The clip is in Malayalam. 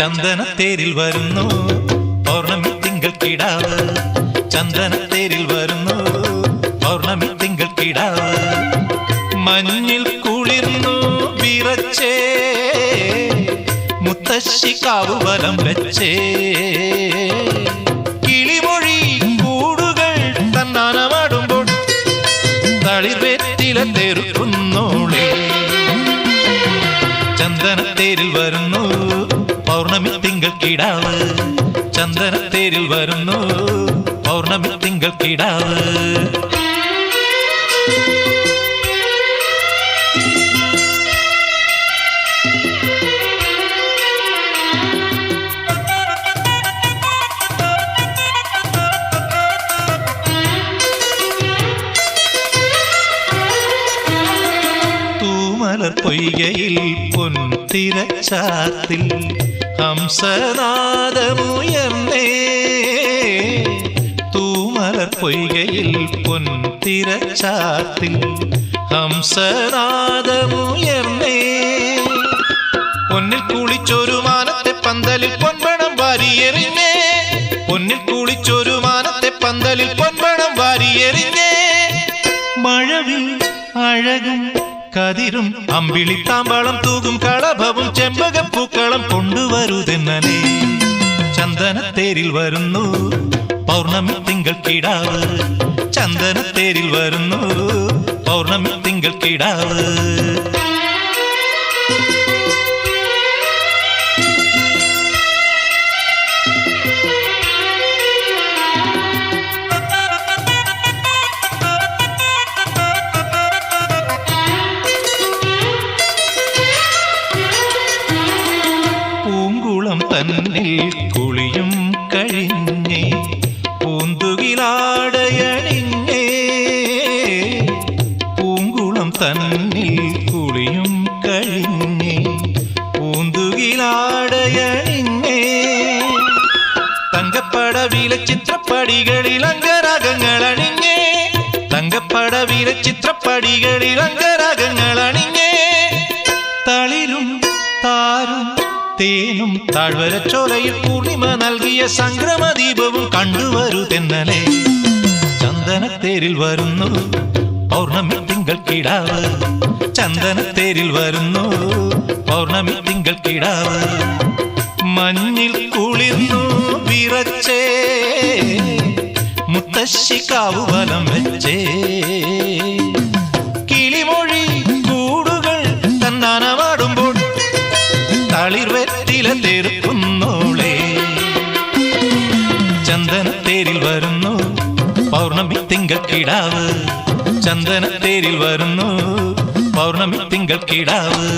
ചന്ദനത്തേരിൽ വരുന്നു. പൗർണമി തിങ്കൾ കിടാവ്. ചന്ദനത്തേരിൽ വരുന്നു. പൗർണമി തിങ്കൾ കിടാവ്. മഞ്ഞിൽ കുളിർന്നു വിറച്ചേ. മുത്തശ്ശി കാവുവലം വെച്ചേ. കിളിമൊഴി കൂടുകൾ തന്നാനമാടുമ്പോൾ തളിർവേറ്റില തെറുക്കുന്നോളേ ചന്ദനത്തേരിൽ വരുന്നു. പൗർണമി തിങ്കൾ കിടാവ്. ചന്ദനത്തേരിൽ വരുന്നു. പൗർണമി തിങ്കൾ കിടാവ്. തൂമലർ പൊയ്കയിൽ പൊൻതിരച്ചാത്തിൽ ഹംസനാദമുയർന്നേ. തൂമലർ പൊയ്കയിൽ പൊൻതിരച്ചാത്തിൽ ഹംസനാദമുയർന്നേ. പൊന്നിൽ കുളിച്ചൊരു മാനത്തെ പന്തലിൽ പൊൻപണം വാരിയെറിഞ്ഞേ. പൊന്നിൽ കുളിച്ചൊരു മാനത്തെ പന്തലിൽ പൊൻപണം വാരിയെറിഞ്ഞേ. മഴവിൽ അഴകും കതിരും അമ്പിളിത്താമ്പളം തൂകും കളഭവും ചെമ്പകപ്പൂക്കളം കൊണ്ടുവരുതെന്നലേ ചന്ദനത്തേരിൽ വരുന്നു പൗർണമി തിങ്കൾ കിടാവ്. ചന്ദനത്തേരിൽ വരുന്നു പൗർണമി തിങ്കൾ കിടാവ്. തന്നിൽ കുളിയും കഴിഞ്ഞേ പൂന്തുകിലാടയണിഞ്ഞേ പൂങ്കുളം തന്നിൽ കുളിയും കഴിഞ്ഞേ പൂന്തുകിലാടയണിഞ്ഞേ തങ്കപ്പടവിലെ ചിത്രപ്പടികളിൽ അംഗരാഗങ്ങൾ അണിഞ്ഞേ തങ്കപ്പടവിലെ ചിത്രപ്പടികളിൽ അംഗരാഗങ്ങൾ അണിഞ്ഞേ തേനും താഴ്വരച്ചോലയിൽ പൂർണിമ നൽകിയ സംക്രമദീപവും കണ്ടുവരുതെന്നലേ ചന്ദനത്തേരിൽ വരുന്നു പൗർണമി തിങ്കൾ കിടാവ്. ചന്ദനത്തേരിൽ വരുന്നു പൗർണമി തിങ്കൾ കിടാവ്. മഞ്ഞിൽ കുളിർന്നു വിറച്ചേ മുത്തശ്ശിക്കാവ് വലം വെച്ചേ. ചന്ദനത്തേരിൽ വരുന്നു. പൗർണമി തിങ്കൾ കിടാവ് ചന്ദന തേരിൽ വരുന്നു. പൗർണമി തിങ്കൾ കിടാവ്